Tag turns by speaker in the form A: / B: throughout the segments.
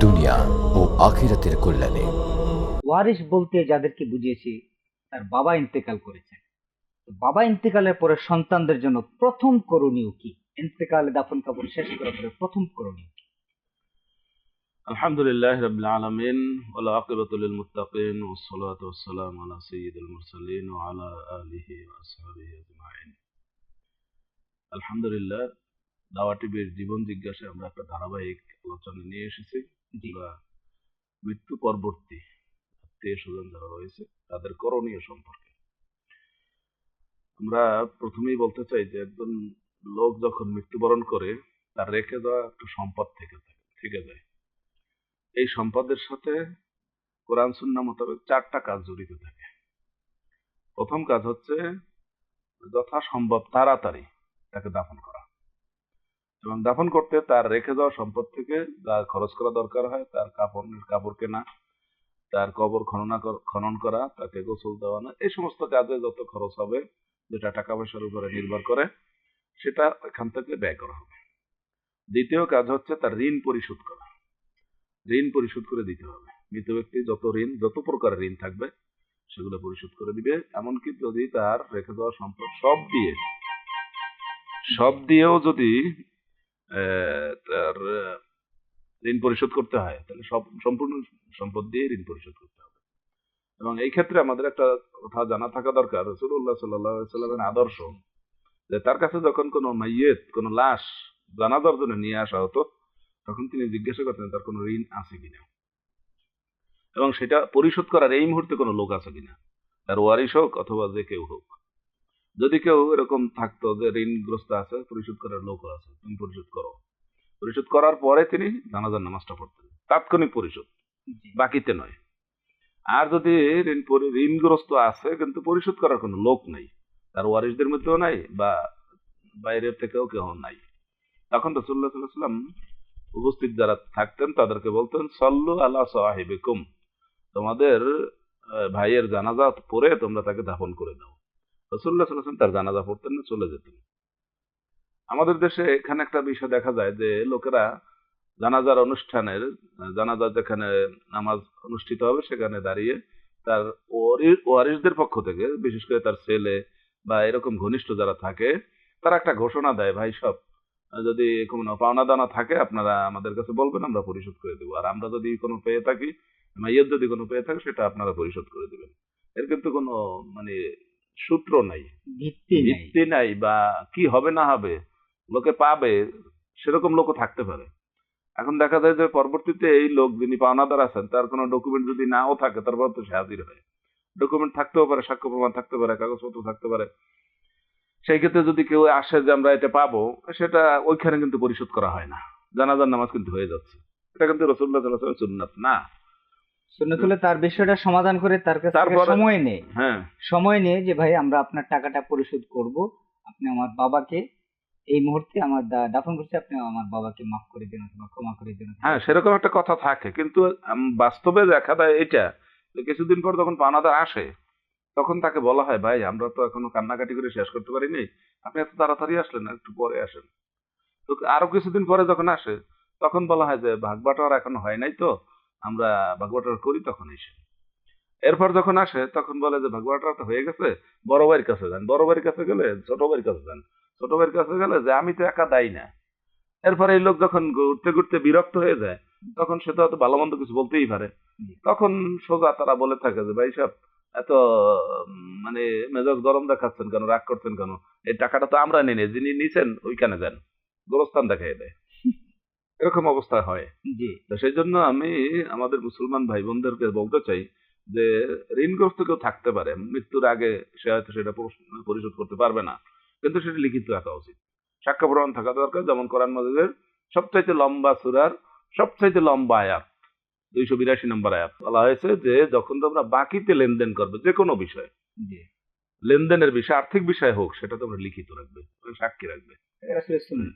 A: দুনিয়া ও আখিরাতের কল্যাণে।
B: বলতে যাদেরকে বুঝিয়েছি তার বাবা ইন্তেকাল করেছেন বাবা ইন্তেকালের পরে সন্তানদের জন্য প্রথম করণীয় কি? ইন্তেকালে দাফন কাপড় শেষ করার পরে প্রথম করণীয় কি?
C: আলহামদুলিল্লাহ আলমিন ওলা আকিবতুল মুতাকিন আলা মুরসালিন ও আলা আলিহি আজমাইন। আলহামদুলিল্লাহ দাওয়া টিভির জীবন জিজ্ঞাসায় আমরা একটা ধারাবাহিক আলোচনা নিয়ে এসেছি। আমরা মৃত্যু পরবর্তী আত্মীয় স্বজন যারা রয়েছে তাদের করণীয় সম্পর্কে। আমরা প্রথমেই বলতে চাই যে একজন লোক যখন মৃত্যুবরণ করে তার রেখে দেওয়া একটা সম্পদ থেকে থাকে থেকে যায়। এই সম্পদের সাথে কোরআন সুন্না মোতাবেক চারটা কাজ জড়িত থাকে। প্রথম কাজ হচ্ছে যথাসম্ভব তাড়াতাড়ি তাকে দাফন করা। এবং দাফন করতে তার রেখে যাওয়া সম্পদ থেকে যা খরচ করা দরকার হয়, তার কাপড়ের কাপড় কেনা, তার কবর খননা খনন করা, তাকে গোসল দেওয়ানো, এই সমস্ত কাজে যত খরচ হবে, যেটা টাকা পয়সার উপরে নির্ভর করে, সেটা এখান থেকে ব্যয় করা হবে। দ্বিতীয় কাজ হচ্ছে তার ঋণ পরিশোধ করা। ঋণ পরিশোধ করে দিতে হবে। মৃত ব্যক্তি যত ঋণ, যত প্রকারের ঋণ থাকবে, সেগুলো পরিশোধ করে দিবে। এমনকি যদি তার রেখে দেওয়া সম্পদ সব দিয়ে, সব দিয়েও যদি তার ঋণ পরিশোধ করতে হয়। তাহলে সব, সম্পূর্ণ সম্পদ দিয়ে ঋণ পরিশোধ করতে হবে। এবং এই ক্ষেত্রে আমাদের একটা কথা জানা থাকা দরকার। রসুল্লাহ সাল্লামের আদর্শ যে, তার কাছে যখন কোনো মাইয়েত, কোনো লাশ জানাজার জন্য নিয়ে আসা হতো, তখন তিনি জিজ্ঞাসা করতেন, তার কোনো ঋণ আছে কিনা? এবং সেটা পরিশোধ করার এই মুহূর্তে কোনো লোক আছে কিনা? তার ওয়ারিশ হোক অথবা যে কেউ হোক। যদি কেউ এরকম থাকতো যে ঋণগ্রস্ত আছে পরিশোধ করার লোক আছে তুমি পরিশোধ করো। পরিশোধ করার পরে তিনি জানাজার নামাজটা পড়তেন। তাৎক্ষণিক পরিশোধ। বাকিতে নয়। আর যদি ঋণ ঋণগ্রস্ত আছে কিন্তু পরিশোধ করার কোনো লোক নাই। তার ওয়ারিশদের মধ্যেও নাই বা বাইরের থেকেও কেউ নাই। তখন রসুল্লাহ সাল্লাম উপস্থিত যারা থাকতেন তাদেরকে বলতেন সল্লু আল্লাহ সাহেবেকুম। তোমাদের ভাইয়ের জানাজা পরে তোমরা তাকে দাফন করে দাও। রসুল্লাহ সাল্লাম তার জানাজা পড়তেন না, চলে যেতেন। আমাদের দেশে এখানে একটা বিষয় দেখা যায় যে লোকেরা জানাজার অনুষ্ঠানের, জানাজা যেখানে নামাজ অনুষ্ঠিত হবে সেখানে দাঁড়িয়ে তার ওয়ারি- ওয়ারিশদের পক্ষ থেকে, বিশেষ করে তার ছেলে বা এরকম ঘনিষ্ঠ যারা থাকে, তারা একটা ঘোষণা দেয়, ভাই, সব, যদি কোনো পাওনা দানা থাকে, আপনারা আমাদের কাছে বলবেন, আমরা পরিশোধ করে দেবো। আর আমরা যদি কোনো পেয়ে থাকি মাইয়ের যদি কোনো পেয়ে থাকে, সেটা আপনারা পরিশোধ করে দেবেন। এর কিন্তু কোনো মানে সূত্র নাই।
B: ভিত্তি নাই।
C: বা কি হবে না হবে লোকে পাবে সেরকম লোকও থাকতে পারে। এখন দেখা যায় যে পরবর্তীতে এই লোক যিনি পাওনাদার আছেন তার কোনো ডকুমেন্ট যদি নাও থাকে তারপর তো সে হাজির হয়। ডকুমেন্ট থাকতেও পারে সাক্ষ্য প্রমাণ থাকতে পারে কাগজপত্র থাকতে পারে। সেই ক্ষেত্রে যদি কেউ আসে যে আমরা এটা পাবো সেটা ওইখানে কিন্তু পরিশোধ করা হয় না। জানাজার নামাজ কিন্তু হয়ে যাচ্ছে। এটা কিন্তু রসুল্লাহ সাল্লাহ সুন্নাত না।
B: তার বিষয়টা সমাধান করে তার কাছে সময় নেই।
C: হ্যাঁ।
B: সময় নিয়ে যে ভাই আমরা আপনার টাকাটা পরিশোধ করব। আপনি আমার বাবাকে এই মুহূর্তে আমার দাফন করছে আপনি আমার বাবাকে মাফ করে দিন অথবা ক্ষমা করে দিন
C: হ্যাঁ সেরকম একটা কথা থাকে। কিন্তু বাস্তবে দেখা দেয় এটা কিছুদিন পর যখন পাওনাদার আসে তখন তাকে বলা হয় ভাই আমরা তো এখনও কান্নাকাটি করে শেষ করতে পারিনি। আপনি এত তাড়াতাড়ি আসলেন না, একটু পরে আসেন। তো আরও কিছুদিন পরে যখন আসে তখন বলা হয় যে ভাগ বাটোয়ারা এখন হয় নাই তো। আমরা ভাগ করি তখন এসে। এরপর যখন আসে তখন বলে যে ভাগ তো হয়ে গেছে বড় ভাইয়ের কাছে যান বড় ভাইয়ের কাছে গেলে ছোট ভাইয়ের কাছে যান ছোট ভাইয়ের কাছে গেলে যে আমি তো একা দায়ী না। এরপরে এই লোক যখন ঘুরতে ঘুরতে বিরক্ত হয়ে যায় তখন সে তো ভালো মন্দ কিছু বলতেই পারে। তখন সোজা তারা বলে থাকে যে ভাই সাহেব এত মানে মেজাজ গরম দেখাচ্ছেন কেন রাগ করছেন কেন? এই টাকাটা তো আমরা নিই নি, যিনি নিছেন ওইখানে যান গোরস্থান দেখাই দেয়। এরকম অবস্থা হয়।
B: জি।
C: তো সেই জন্য আমি আমাদের মুসলমান ভাই বোনদেরকে বলতে চাই যে ঋণগ্রস্ত কেউ থাকতে পারে মৃত্যুর আগে সে হয়তো সেটা পরিশোধ করতে পারবে না। কিন্তু সেটা লিখিত রাখা উচিত। সাক্ষ্য প্রমাণ থাকা দরকার যেমন কোরআন মজিদের সবচাইতে লম্বা সুরার সবচাইতে লম্বা আয়াত দুইশো বিরাশি নম্বর আয়াত বলা হয়েছে যে যখন তোমরা বাকিতে লেনদেন করবে যে কোনো বিষয় লেনদেনের বিষয় আর্থিক বিষয় হোক সেটা তোমরা লিখিত রাখবে মানে সাক্ষী রাখবে।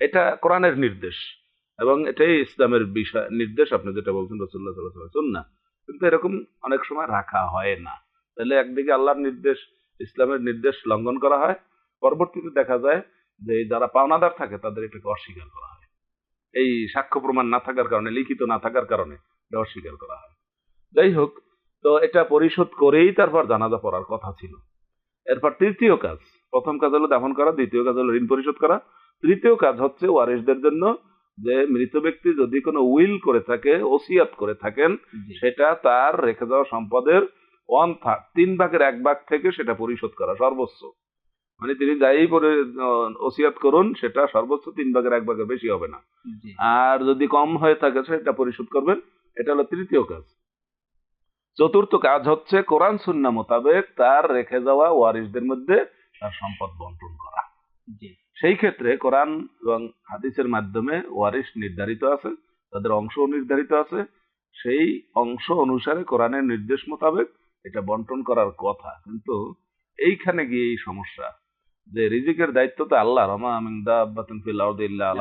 B: এটা
C: কোরআনের নির্দেশ। এবং এটাই ইসলামের বিষয়, নির্দেশ আপনি যেটা বলছেন রসুল্লাহ সাল্লাহ না কিন্তু এরকম অনেক সময় রাখা হয় না। তাহলে একদিকে আল্লাহর নির্দেশ, ইসলামের নির্দেশ লঙ্ঘন করা হয়, পরবর্তীতে দেখা যায় যে যারা পাওনাদার থাকে তাদের এটাকে অস্বীকার করা হয়। এই সাক্ষ্য প্রমাণ না থাকার কারণে, লিখিত না থাকার কারণে এটা অস্বীকার করা হয়। যাই হোক, তো এটা পরিশোধ করেই তারপর জানাজা পড়ার কথা ছিল। এরপর তৃতীয় কাজ, প্রথম কাজ হলো দাফন করা, দ্বিতীয় কাজ হলো ঋণ পরিশোধ করা। তৃতীয় কাজ হচ্ছে ওয়ারিসদের জন্য যে মৃত ব্যক্তি যদি কোনো উইল করে থাকে ওসিয়াত করে থাকেন সেটা তার রেখে যাওয়া সম্পদের ওয়ান থার্ড তিন ভাগের এক ভাগ থেকে সেটা পরিশোধ করা সর্বোচ্চ। মানে তিনি যাই করে ওসিয়াত করুন সেটা সর্বোচ্চ তিন ভাগের এক ভাগের বেশি হবে না। আর যদি কম হয়ে থাকে সেটা পরিশোধ করবেন এটা হলো তৃতীয় কাজ। চতুর্থ কাজ হচ্ছে কোরআন সুন্না মোতাবেক তার রেখে যাওয়া ওয়ারিসদের মধ্যে তার সম্পদ বন্টন করা।
B: জি।
C: সেই ক্ষেত্রে কোরআন এবং হাদিসের মাধ্যমে ওয়ারিস নির্ধারিত আছে তাদের অংশ নির্ধারিত আছে। সেই অংশ অনুসারে কোরআনের নির্দেশ মোতাবেক এটা বন্টন করার কথা। কিন্তু এইখানে গিয়ে এই সমস্যা যে রিজিকের দায়িত্ব তো আল্লাহ। রমা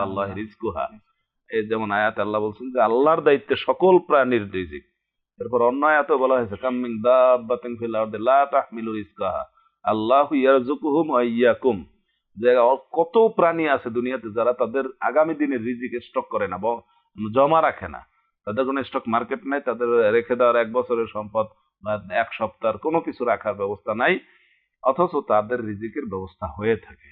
C: আল্লাহ। রিজকুহা। এই যেমন আয়াত আল্লাহ বলছেন যে আল্লাহর দায়িত্বে সকল প্রাণীর রিজিক। এরপর অন্য আয়াতে বলা হয়েছে কামিন দাব্বাতুন ফিল আল্লাহু ইয়ারযুকুহুম ওয়া ইয়াকুম। যে কত প্রাণী আছে দুনিয়াতে যারা তাদের আগামী দিনের রিজিক স্টক করে না জমা রাখে না। তাদের কোনো স্টক মার্কেট নাই তাদের রেখে দেওয়ার এক বছরের সম্পদ বা এক সপ্তাহের কোনো কিছু রাখার ব্যবস্থা নাই অথচ তাদের রিজিকের ব্যবস্থা হয়ে থাকে।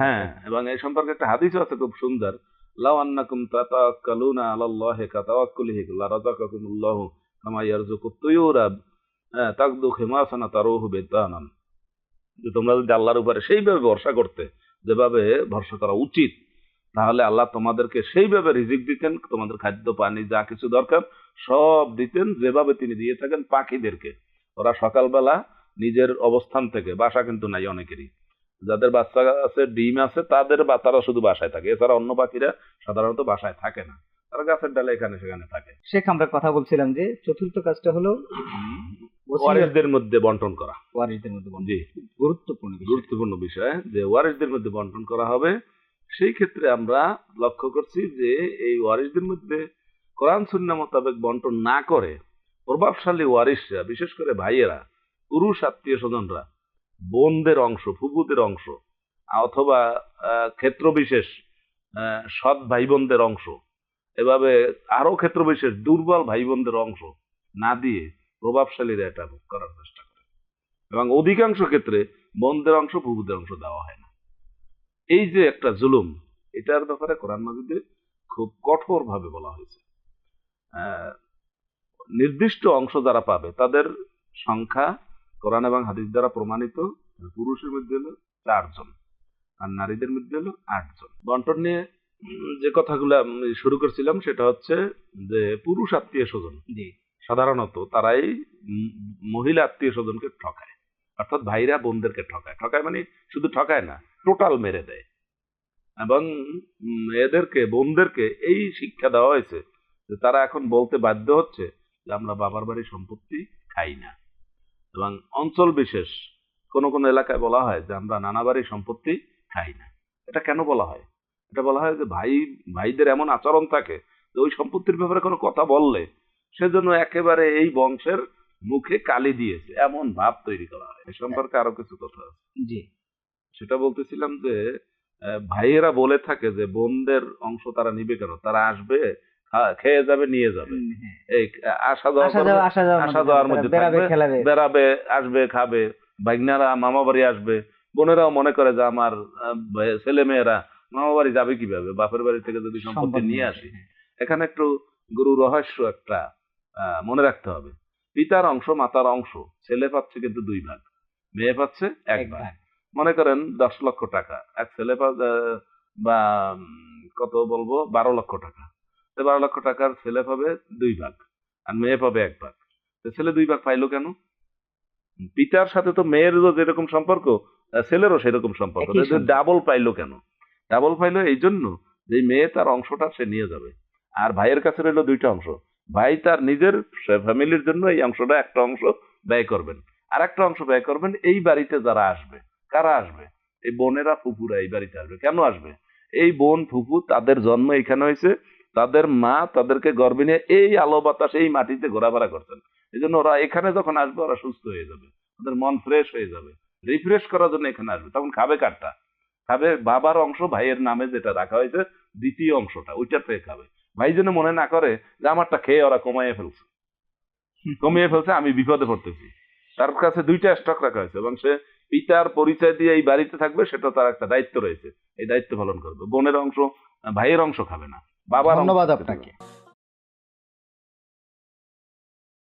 C: হ্যাঁ এবং এই সম্পর্কে একটা হাদিস আছে খুব সুন্দর। লাউ আন্নাকুম তাতাক্কালুনা আলাল্লাহি কাতাওয়াক্কুলিহি লারাযাকাকুমুল্লাহু কামা ইয়ারযুকুত তুয়ুরা তাকদু খিমাসানা তারুহু বিতানান যে তোমরা যদি আল্লাহর উপরে সেইভাবে ভরসা করতে যেভাবে ভরসা করা উচিত তাহলে আল্লাহ তোমাদেরকে সেইভাবে রিজিক দিতেন তোমাদের খাদ্য পানি যা কিছু দরকার সব দিতেন যেভাবে তিনি দিয়ে থাকেন পাখিদেরকে। ওরা সকালবেলা নিজের অবস্থান থেকে বাসা কিন্তু নাই অনেকেরই। যাদের বাচ্চা আছে ডিম আছে তাদের বা তারা শুধু বাসায় থাকে। এছাড়া অন্য পাখিরা সাধারণত বাসায় থাকে না। তারা গাছের ডালে এখানে সেখানে থাকে।
B: শেখ আমরা কথা বলছিলাম যে চতুর্থ কাজটা হলো
C: ওয়ারিসদের মধ্যে বন্টন করা।
B: ওয়ারিসদের মধ্যে
C: জি।
B: গুরুত্বপূর্ণ
C: গুরুত্বপূর্ণ বিষয় যে ওয়ারিসদের মধ্যে বন্টন করা হবে। সেই ক্ষেত্রে আমরা লক্ষ্য করছি যে এই ওয়ারিসদের মধ্যে কোরআন সুন্না মোতাবেক বন্টন না করে প্রভাবশালী ওয়ারিসরা বিশেষ করে ভাইয়েরা পুরুষ আত্মীয় স্বজনরা বোনদের অংশ ফুপুদের অংশ অথবা ক্ষেত্র বিশেষ সৎ ভাই বোনদের অংশ এভাবে আরও ক্ষেত্র বিশেষ দুর্বল ভাই বোনদের অংশ না দিয়ে প্রভাবশালীরা এটা ভোগ করার চেষ্টা করে। এবং অধিকাংশ ক্ষেত্রে বোনদের অংশ প্রভুদের অংশ দেওয়া হয় না। এই যে একটা জুলুম, এটার ব্যাপারে কোরআন মাজিদে খুব কঠোর ভাবে বলা হয়েছে। নির্দিষ্ট অংশ যারা পাবে, তাদের সংখ্যা কোরআন এবং হাদিস দ্বারা প্রমাণিত পুরুষের মধ্যে হলো চারজন আর নারীদের মধ্যে হলো আটজন। বন্টন নিয়ে যে কথাগুলো শুরু করছিলাম, সেটা হচ্ছে যে পুরুষ আত্মীয় স্বজন।
B: জি।
C: সাধারণত তারাই মহিলা আত্মীয় স্বজনকে ঠকায়। অর্থাৎ ভাইরা বোনদেরকে ঠকায়। ঠকায় মানে শুধু ঠকায় না, টোটাল মেরে দেয়। এবং এদেরকে, বোনদেরকে এই শিক্ষা দেওয়া হয়েছে যে তারা এখন বলতে বাধ্য হচ্ছে যে আমরা বাবার বাড়ির সম্পত্তি খাই না। এবং অঞ্চল বিশেষ কোন কোন এলাকায় বলা হয় যে আমরা নানা বাড়ির সম্পত্তি খাই না। এটা কেন বলা হয়? এটা বলা হয় যে ভাই, ভাইদের এমন আচরণ থাকে যে ওই সম্পত্তির ব্যাপারে কোনো কথা বললে সেজন্য একেবারে এই বংশের মুখে কালি দিয়েছে। এমন ভাব তৈরি করা হয়। এ সম্পর্কে আরও কিছু কথা আছে।
B: জি।
C: সেটা বলতেছিলাম যে ভাইয়েরা বলে থাকে যে বোনদের অংশ তারা নিবে কেন? তারা আসবে খেয়ে যাবে নিয়ে যাবে।
B: হ্যাঁ।
C: এই আসা যাওয়া
B: আসা যাওয়ার মধ্যে বেড়াবে
C: আসবে খাবে বাইগনারা মামা বাড়ি আসবে। বোনেরাও মনে করে যে আমার ছেলে মেয়েরা মামা বাড়ি যাবে কীভাবে? বাপের বাড়ি থেকে যদি সম্পত্তি নিয়ে আসে।
B: হ্যাঁ।
C: এখানে একটু গুরু রহস্য একটা মনে রাখতে হবে। পিতার অংশ মাতার অংশ ছেলে পাচ্ছে কিন্তু দুই ভাগ মেয়ে পাচ্ছে এক ভাগ। মনে করেন দশ লক্ষ টাকা এক ছেলে বা কত বলব? বারো লক্ষ টাকা। বারো লক্ষ টাকার ছেলে পাবে দুই ভাগ আর মেয়ে পাবে এক ভাগ। ছেলে দুই ভাগ পাইলো কেন? পিতার সাথে তো মেয়েরও যেরকম সম্পর্ক ছেলেরও সেরকম সম্পর্ক। ডাবল পাইলো কেন? ডাবল পাইলো এই জন্য যে মেয়ে তার অংশটা সে নিয়ে যাবে। আর ভাইয়ের কাছে রইল দুইটা অংশ। ভাই তার নিজের ফ্যামিলির জন্য এই অংশটা একটা অংশ ব্যয় করবেন। আর একটা অংশ ব্যয় করবেন, এই বাড়িতে যারা আসবে, কারা আসবে? এই বোনেরা ফুপুরা এই বাড়িতে আসবে। কেন আসবে? এই বোন ফুপু তাদের জন্ম এখানে হয়েছে, তাদের মা তাদেরকে গর্বে নিয়ে এই আলো বাতাস এই মাটিতে ঘোরাফেরা করছেন। এই জন্য ওরা এখানে যখন আসবে, ওরা সুস্থ হয়ে যাবে, ওদের মন ফ্রেশ হয়ে যাবে। রিফ্রেশ করার জন্য এখানে আসবে। তখন খাবে কারটা? খাবে বাবার অংশ, ভাইয়ের নামে যেটা রাখা হয়েছে, দ্বিতীয় অংশটা ওইটা থেকে খাবে। ভাই যেন মনে না করে যে আমারটা খেয়ে ওরা কমাইয়ে ফেলছে। কমিয়ে ফেলছে আমি বিপদে পড়তেছি। তার কাছে দুইটা স্টক রাখা হয়েছে এবং সে পিতার পরিচয় দিয়ে এই বাড়িতে থাকবে সেটা তার একটা দায়িত্ব রয়েছে। এই দায়িত্ব পালন করবে। বোনের অংশ ভাইয়ের অংশ খাবে না বাবার
B: ধন্যবাদ আপনাকে।